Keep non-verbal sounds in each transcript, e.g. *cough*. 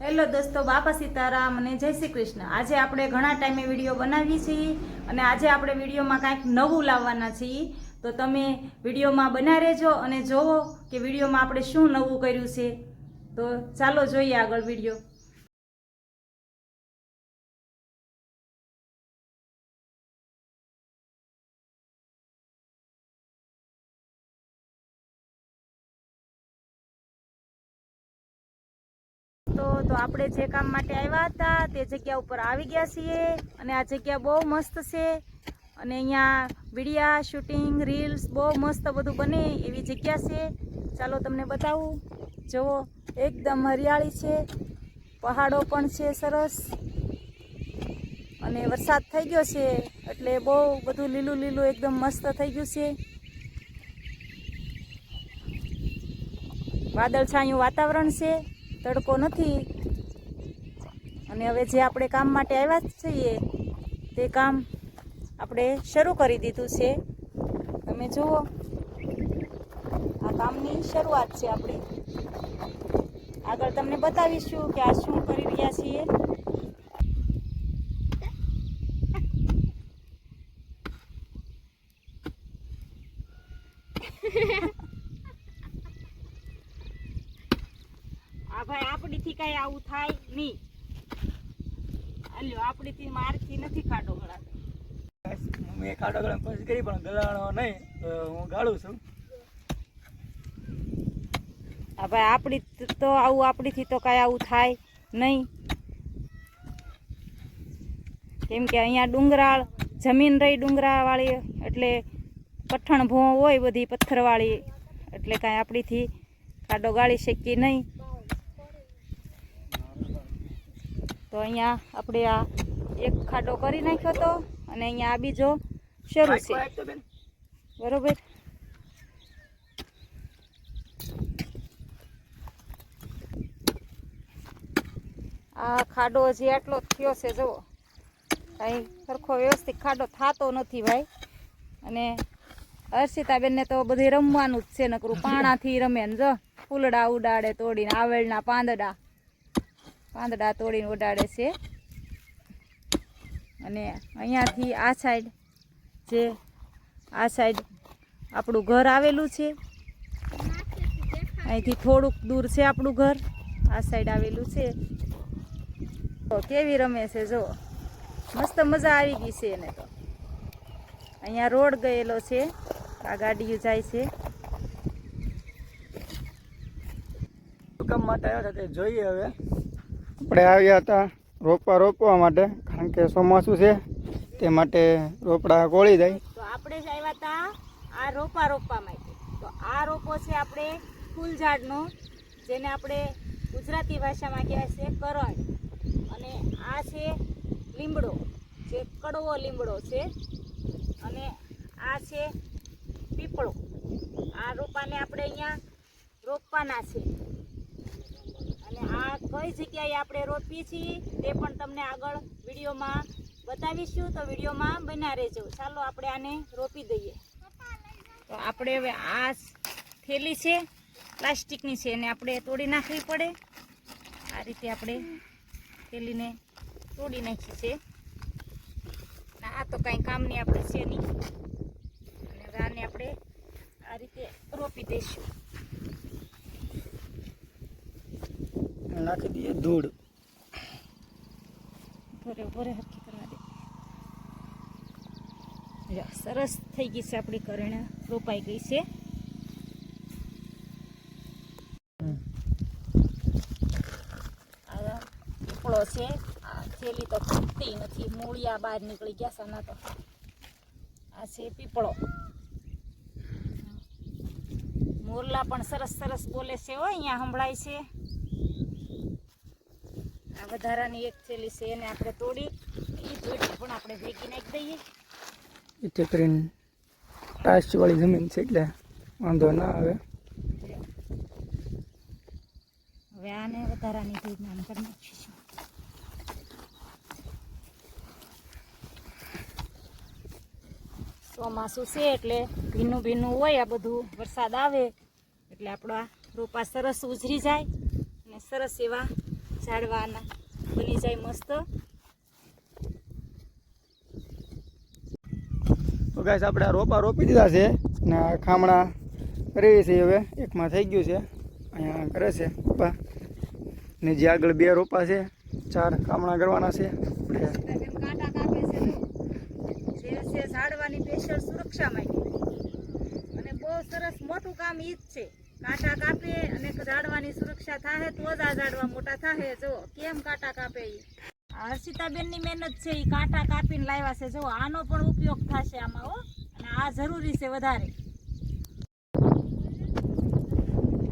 Hello દોસ્તો, બાપા સીતારામ અને જય શ્રી કૃષ્ણ. આજે આપણે ઘણા ટાઈમે વીડિયો બનાવીએ છીએ અને આજે આપણે વિડીયોમાં કાંઈક નવું લાવવાના છીએ. તો તમે વિડીયોમાં બના રહેજો અને જોવો કે વિડીયોમાં આપણે શું નવું કર્યું છે. તો ચાલો જોઈએ આગળ વીડિયો. તો તો આપણે જે કામ માટે આવ્યા હતા તે જગ્યા ઉપર આવી ગયા છીએ અને આ જગ્યા બહુ મસ્ત છે. અને અહીંયા વિડીયા, શૂટિંગ, રીલ્સ બહુ મસ્ત બધું બને એવી જગ્યા છે. ચાલો તમને બતાવું. જુઓ, એકદમ હરિયાળી છે. પહાડો પણ છે સરસ. અને વરસાદ થઈ ગયો છે એટલે બહુ બધું લીલું લીલું એકદમ મસ્ત થઈ ગયું છે. વાદળછાયું વાતાવરણ છે. તડકો નથી. અને હવે જે આપણે કામ માટે આવ્યા છીએ, તે કામ આપણે શરૂ કરી દીધું છે. તમે જુઓ, આ કામની શરૂઆત છે આપણી. આગળ તમને બતાવીશું કે આ શું કરી રહ્યા છીએ. આ *laughs* ભાઈ આપણીથી કઈ આવું થાય નહીં. અલ્યો આપણીથી મારથી નથી ખાડો ગળાતો મેં ખાટો ગળામાં કોશિશ કરી પણ ગળાણો નહીં હું ગાળું છું. ભાઈ આપણી તો આવું આપણીથી તો કાંઈ આવું થાય નહીં. કેમ કે અહીંયા ડુંગરાળ જમીન રહી ડુંગરાવાળી એટલે કઠણ ભો હોય બધી પથ્થરવાળી એટલે કાંઈ આપણીથી ખાડો ગાળી શકીએ નહીં. તો અહીંયા આપણે આ એક ખાડો કરી નાખ્યો તો અને અહીંયા આ બીજો શરૂ છે. બરોબર? આ ખાડો હજી આટલો જ થયો છે જુઓ. કાંઈ સરખો વ્યવસ્થિત ખાડો થતો નથી ભાઈ. અને હર્ષિતાબેનને તો બધી રમવાનું જ છે નકરું પાણાથી રમે ને જો. ફૂલડા ઉડાડે તોડીને આવેલના પાંદડા. પાંદડા તોડીને ઉડાડે છે. અને અહીંયાથી આ સાઈડ જે આ સાઈડ આપણું ઘર આવેલું છે. અહીંથી થોડુંક દૂર છે આપણું ઘર. આ સાઈડ આવેલું છે. તો કેવી રમે છે જો. મસ્ત મજા આવી ગઈ છે એને તો. અહીંયા રોડ ગયેલો છે. આ ગાડીઓ જાય છે. કામ માટે આવ્યા હતા તે જોઈએ હવે. આપણે આવ્યા હતા રોપા રોપવા માટે, કારણ કે ચોમાસું છે, તે માટે રોપડા કોળી જાય તો આપણે જ આવ્યા હતા આ રોપા રોપવા માટે. તો આ રોપો છે આપણે ફૂલ ઝાડનો જેને આપણે ગુજરાતી ભાષામાં કહેવાય છે કરણ. અને આ છે લીમડો, જે કડવો લીમડો છે. અને આ છે પીપળો. આ રોપાને આપણે અહીંયા રોપવાના છે. અને આ કઈ જગ્યાએ આપણે રોપીએ છીએ તે પણ તમને આગળ વિડીયોમાં બતાવીશું. તો વિડીયોમાં બના રહેજો. ચાલો આપણે આને રોપી દઈએ. તો આપણે હવે આ થેલી છે, પ્લાસ્ટિકની છે, એને આપણે તોડી નાખવી પડે. આ રીતે આપણે થેલીને તોડી નાખી છે. આ તો કાંઈ કામની આપણે છે નહીં. અને આને આપણે આ રીતે રોપી દઈશું. નાખી દઈએ ધૂળ. ભરે ભરે હરખી કરવા સરસ થઈ ગઈ છે આપણી કરેણા રોપાઈ ગઈ છે. પીપળો છે. આ થેલી તો ખૂટતી નથી. મૂળિયા બહાર નીકળી ગયા સાના તો. આ છે પીપળો. મોરલા પણ સરસ સરસ બોલે છે હો, અહીંયા સંભળાય છે. આ વધારાની એક થેલી છે એને આપણે તોડી એ તોડી પણ આપણે ભેગી નાખી દઈએ. એટલે કરીને ટાઈસવાળી જમીન છે એટલે વાંધો ના આવે. હવે આને વધારાની દૂધ નામ કરી નાખીશું. ચોમાસું છે એટલે ભીનું ભીનું હોય આ બધું વરસાદ આવે એટલે આપણા રોપા સરસ ઉજરી જાય અને સરસ એવા ઝાડવાના. બની જાય મસ્ત. તો ગાઈસ આપણે આ રોપા રોપી દીધા છે અને આ ખામણા કરી છે હવે. એકમાં થઈ ગયું છે. અહીંયા કરે છે પપ્પા ને જે આગળ બે રોપા છે ચાર ખામણા કરવાના છે. કાંટા કાપે છે છે ઝાડવાની સ્પેશિયલ સુરક્ષા માટે અને બહુ સરસ મોટું કામ ઈ જ છે. કાંટા કાપે અને ઝાડવાની સુરક્ષા થાય તો જ આ ઝાડવા મોટા થાય જો. કેમ કાંટા કાપે ઈ? આ હર્ષિતાબેનની મહેનત છે એ કાંટા કાપીને લાવ્યા છે. જો, આનો પણ ઉપયોગ થશે આમાં, હો. અને આ જરૂરી છે વધારે.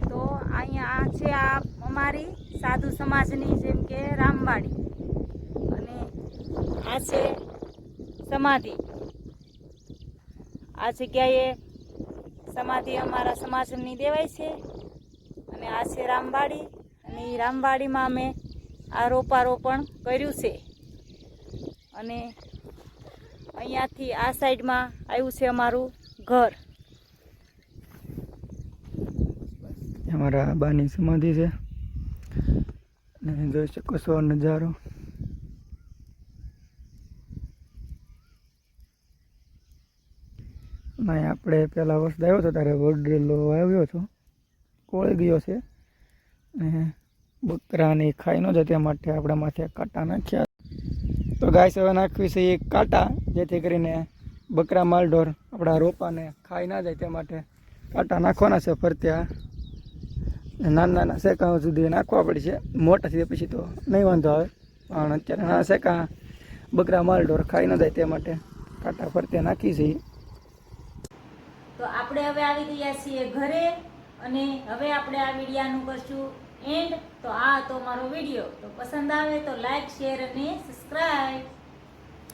તો અહીંયા છે આ અમારી સાધુ સમાજની જેમ કે રામવાડી. અને આ છે સમાધિ. આ જગ્યાએ સમાધિ અમારા સમાજની દેવાય છે. અને આ છે રામવાડી અને એ રામવાડીમાં અમે આ રોપારોપણ કર્યું છે. અને અહીંયાથી આ સાઈડમાં આવ્યું છે અમારું ઘર. અમારા બાની સમાધિ છે. અને જોઈ શકો છો નજારો. ના આપણે પહેલાં વર્ષ આવ્યો હતો, ત્યારે વડરેલો આવ્યો હતો. કોળી ગયો છે. અને બકરાની ખાઈ ન જાય તે માટે આપણા માથે કાંટા નાખ્યા. તો ગાય હવે નાખવી છે એ કાંટા, જેથી કરીને બકરા માલઢોર આપણા રોપાને ખાઈ ના જાય, તે માટે કાંટા નાખવાના છે ફરત્યા. નાના નાના શેકા સુધી નાખવા પડશે. મોટા થઈ પછી તો નહીં વાંધો આવે, પણ અત્યારે નાના શેકા બકરા માલઢોર ખાઈ ન જાય, તે માટે કાંટા ફરતે નાખી છે. તો આપણે હવે આવી ગયા છીએ ઘરે અને હવે આપણે આ વિડીયાનું કરશું એન્ડ તો આ હતો મારો વીડિયો. તો પસંદ આવે તો લાઈક શેર અને સબસ્ક્રાઈબ